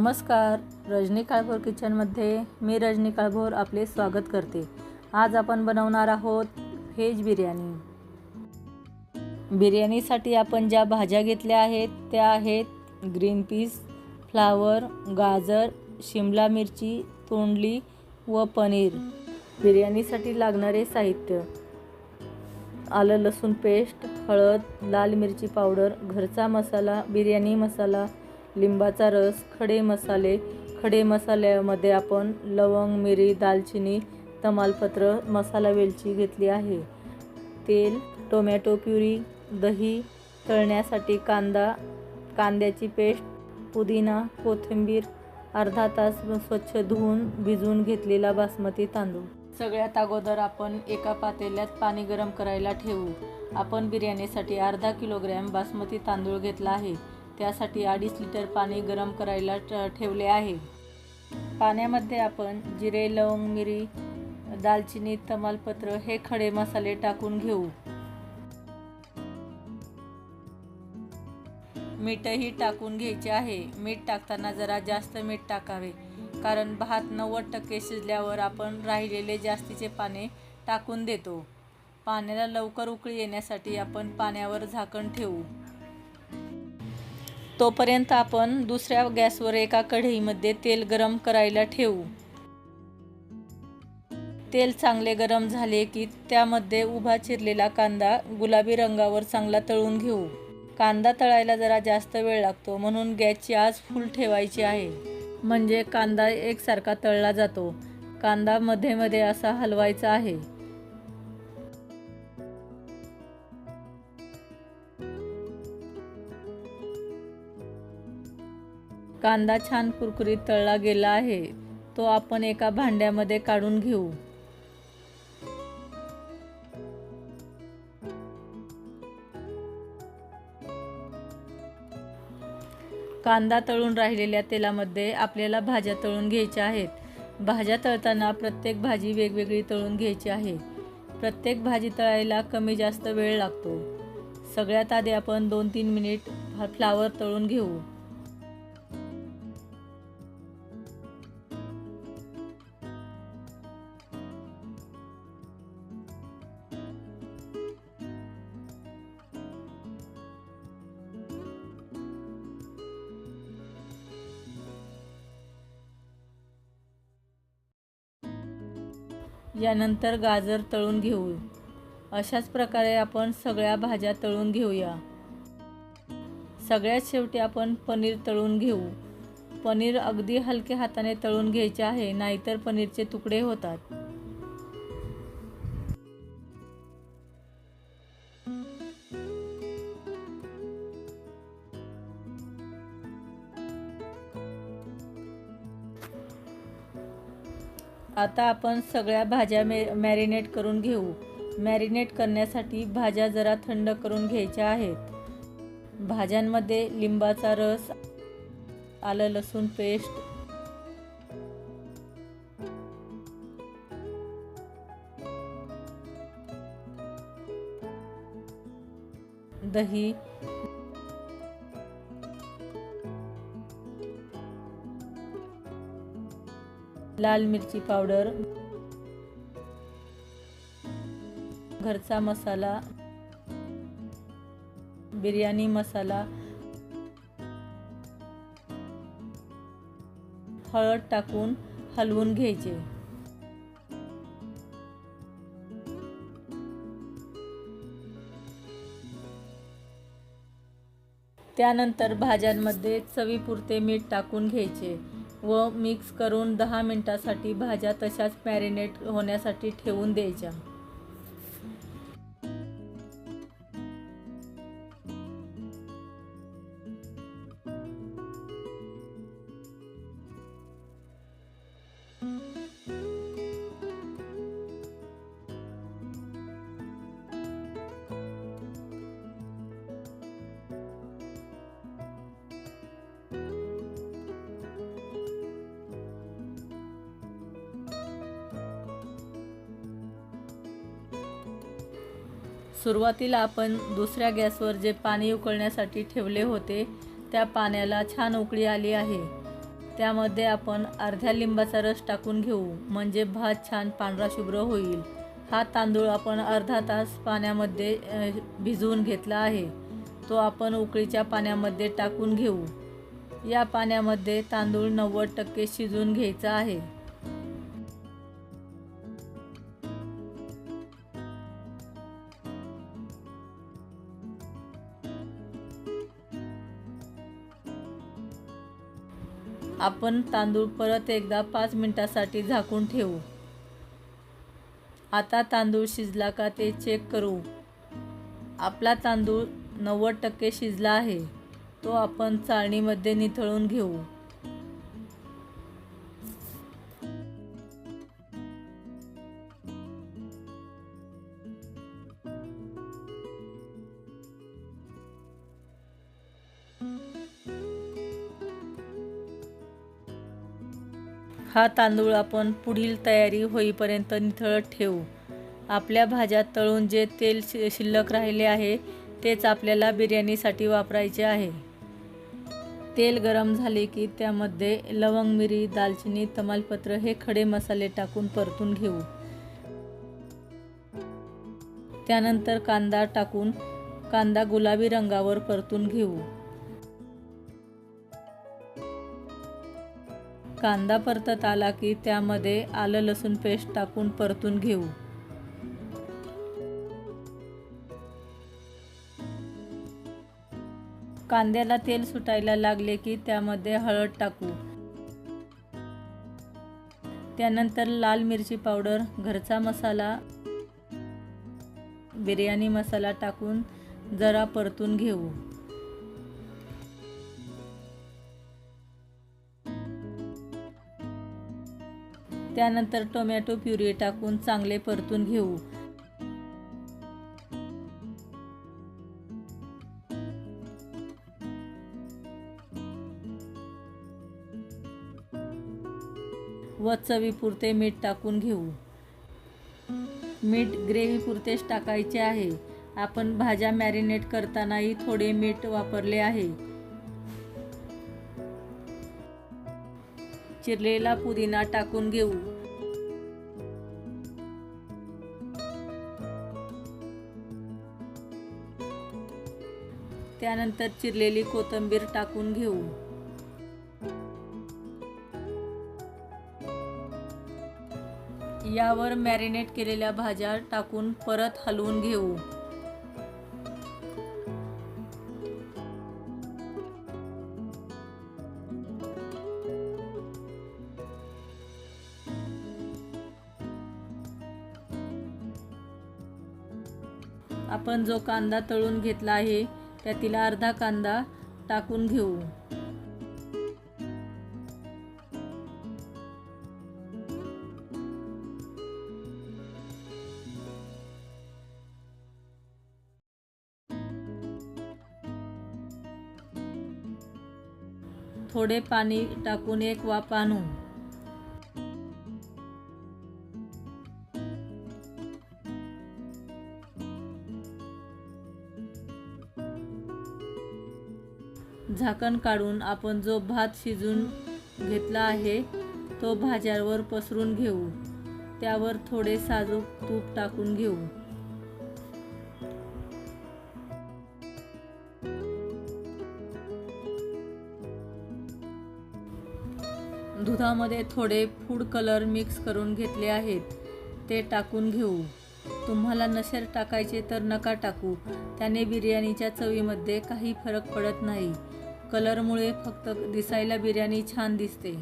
नमस्कार रजनी काळभोर किचनमध्ये मी रजनी काळभोर आपले स्वागत करते. आज आपण बनवणार आहोत व्हेज बिर्याणी. बिर्याणीसाठी आपण ज्या भाज्या घेतल्या आहेत त्या आहेत ग्रीन पीस फ्लावर गाजर शिमला मिरची तोंडली व पनीर. बिर्याणीसाठी लागणारे साहित्य. आलं लसूण पेस्ट हळद लाल मिरची पावडर घरचा मसाला बिर्याणी मसाला लिंबाचा रस खडे मसाले खडे मसाल्यामध्ये आपण लवंग मिरी दालचिनी तमालपत्र मसाला वेलची घेतली आहे. तेल टोमॅटो प्युरी दही तळण्यासाठी कांदा कांद्याची पेस्ट पुदिना कोथिंबीर अर्धा तास स्वच्छ धुवून भिजवून घेतलेला बासमती तांदूळ. सगळ्यात अगोदर आपण एका पातेल्यात पाणी गरम करायला ठेवू. आपण बिर्याणीसाठी अर्धा किलोग्रॅम बासमती तांदूळ घेतला आहे. त्यासाठी अडीच लिटर पाणी गरम करायला ट- ठेवले आहे. पाण्यामध्ये आपण जिरे लवंग मिरी दालचिनी तमालपत्र हे खडे मसाले टाकून घेऊ. मीठही टाकून घ्यायचे आहे. मीठ टाकताना जरा जास्त मीठ टाकावे कारण भात नव्वद टक्के शिजल्यावर आपण राहिलेले जास्तीचे पाणी टाकून देतो. पाण्याला लवकर उकळी येण्यासाठी आपण पाण्यावर झाकण ठेवू. तोपर्यंत आपण दुसऱ्या गॅसवर एका कढईमध्ये तेल गरम करायला ठेवू. तेल चांगले गरम झाले की त्यामध्ये उभा चिरलेला कांदा गुलाबी रंगावर चांगला तळून घेऊ. कांदा तळायला जरा जास्त वेळ लागतो म्हणून गॅसची आज फुल ठेवायची आहे. म्हणजे कांदा एकसारखा तळला जातो. कांदा मध्ये मध्ये असा हलवायचा आहे. कांदा छान कुरकुरीत तळला गेला आहे. तो आपण एका भांड्यामध्ये काढून घेऊ. कांदा तळून राहिलेल्या तेलामध्ये आपल्याला भाज्या तळून घ्यायच्या आहेत. भाज्या तळताना प्रत्येक भाजी वेगवेगळी तळून घ्यायची आहे. प्रत्येक भाजी तळायला कमी जास्त वेळ लागतो. सगळ्यात आधी आपण दोन तीन मिनिट फ्लावर तळून घेऊ. यानंतर गाजर तळून घेऊ. अशाच प्रकारे आपण सगळ्या भाज्या तळून घेऊया. सगळ्यात शेवटी आपण पनीर तळून घेऊ. पनीर अगदी हलक्या हाताने तळून घ्यायचे आहे नाहीतर पनीरचे तुकडे होतात. आता आपण सगळ्या भाज्या मे मॅरिनेट करून घेऊ. मॅरिनेट करण्यासाठी भाज्या जरा थंड करून घ्यायच्या आहेत. भाज्यांमध्ये लिंबाचा रस आलं लसूण पेस्ट दही लाल मिरची पावडर घरचा मसाला बिर्याणी मसाला हळद टाकून हलवून घ्यायचे. त्यानंतर भाज्यांमध्ये चवीपुरते मीठ टाकून घ्यायचे. व मिक्स करून दहा मिनटासाठी भाज्या तशाच मॅरिनेट होण्यासाठी ठेवून द्यायच्या. सुरुवातीला आपण दुसऱ्या गॅसवर जे पाणी उकळण्यासाठी ठेवले होते त्या पाण्याला छान उकळी आली आहे. त्यामध्ये आपण अर्ध्या लिंबाचा रस टाकून घेऊ म्हणजे भात छान पांढरा शुभ्र होईल. हा तांदूळ आपण अर्धा तास पाण्यामध्ये भिजवून घेतला आहे. तो आपण उकळीच्या पाण्यामध्ये टाकून घेऊ. या पाण्यामध्ये तांदूळ नव्वद टक्के शिजवून घ्यायचा आहे. आपण तांदूळ परत एकदा पाच मिनिटासाठी झाकून ठेवू. आता तांदूळ शिजला का ते चेक करू. आपला तांदूळ नव्वद टक्के शिजला आहे. तो आपण चाळणीमध्ये निथळून घेऊ. हा तांदूळ आपण पुढील तयारी होईपर्यंत निथळत ठेवू. आपल्या भाज्या तळून जे तेल शि शिल्लक राहिले आहे तेच आपल्याला बिर्याणीसाठी वापरायचे आहे. तेल गरम झाले की त्यामध्ये लवंग मिरी दालचिनी तमालपत्र हे खडे मसाले टाकून परतून घेऊ. त्यानंतर कांदा टाकून कांदा गुलाबी रंगावर परतून घेऊ. कांदा परतत आला की त्यामध्ये आलं लसूण पेस्ट टाकून परतून घेऊ. कांद्याला तेल सुटायला लागले की त्यामध्ये हळद टाकू. त्यानंतर लाल मिरची पावडर घरचा मसाला बिर्याणी मसाला टाकून जरा परतून घेऊ. त्यानंतर टोमॅटो प्युरी टाकून चांगले परतून घेऊ. व चवीपुरते मीठ टाकून घेऊ. मीठ ग्रेव्हीपुरतेच टाकायचे आहे. आपण भाज्या मॅरिनेट करतानाही थोडे मीठ वापरले आहे. चिरलेला पुदिना टाकून घेऊ. त्यानंतर चिरलेली कोथिंबीर टाकून घेऊ. यावर मॅरिनेट केलेल्या भाज्या टाकून परत हलवून घेऊ. आपण जो कांदा तळून घेतला आहे त्यातील अर्धा कांदा टाकून घेऊ. थोडे पाणी टाकून एक वाफ आणू. झाकण काढून आपण जो भात शिजून घेतला आहे तो भाज्यावर पसरून घेऊ. त्यावर थोडे साजूक तूप टाकून घेऊ. दुधामध्ये थोडे फूड कलर मिक्स करून घेतले आहेत. ते टाकून घेऊ. तुम्हाला नसेल टाकायचे तर नका टाकू. त्याने बिर्याणीच्या चवीमध्ये काही फरक पडत नाही. कलरमुळे फक्त दिसायला बिर्याणी छान दिसते.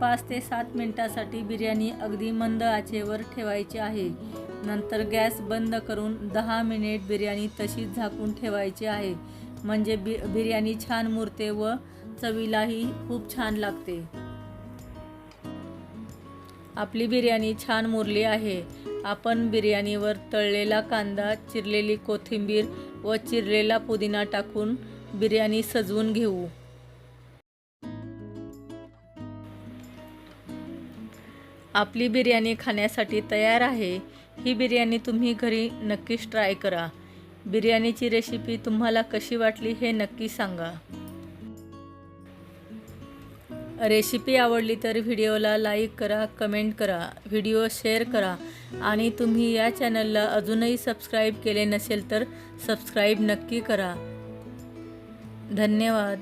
पाच ते सात मिनिटासाठी बिर्याणी अगदी मंद आचेवर ठेवायची आहे. नंतर गॅस बंद करून दहा मिनिट बिर्याणी तशीच झाकून ठेवायची आहे. म्हणजे बि बिर्याणी छान मुरते व चवीलाही खूप छान लागते. आपली बिर्याणी छान मुरली आहे. आपण बिर्याणीवर तळलेला कांदा चिरलेली कोथिंबीर व चिरलेला पुदिना टाकून बिर्याणी सजवून घेऊ. आपली बिर्याणी खाण्यासाठी तयार आहे. ही बिर्याणी तुम्ही घरी नक्कीच ट्राय करा. बिर्याणीची रेसिपी तुम्हाला कशी वाटली हे नक्की सांगा. रेसिपी आवडली तर व्हिडिओला लाईक करा कमेंट करा व्हिडिओ शेअर करा. आणि तुम्ही या चॅनलला अजूनही सबस्क्राईब केले नसेल तर सबस्क्राईब नक्की करा. धन्यवाद.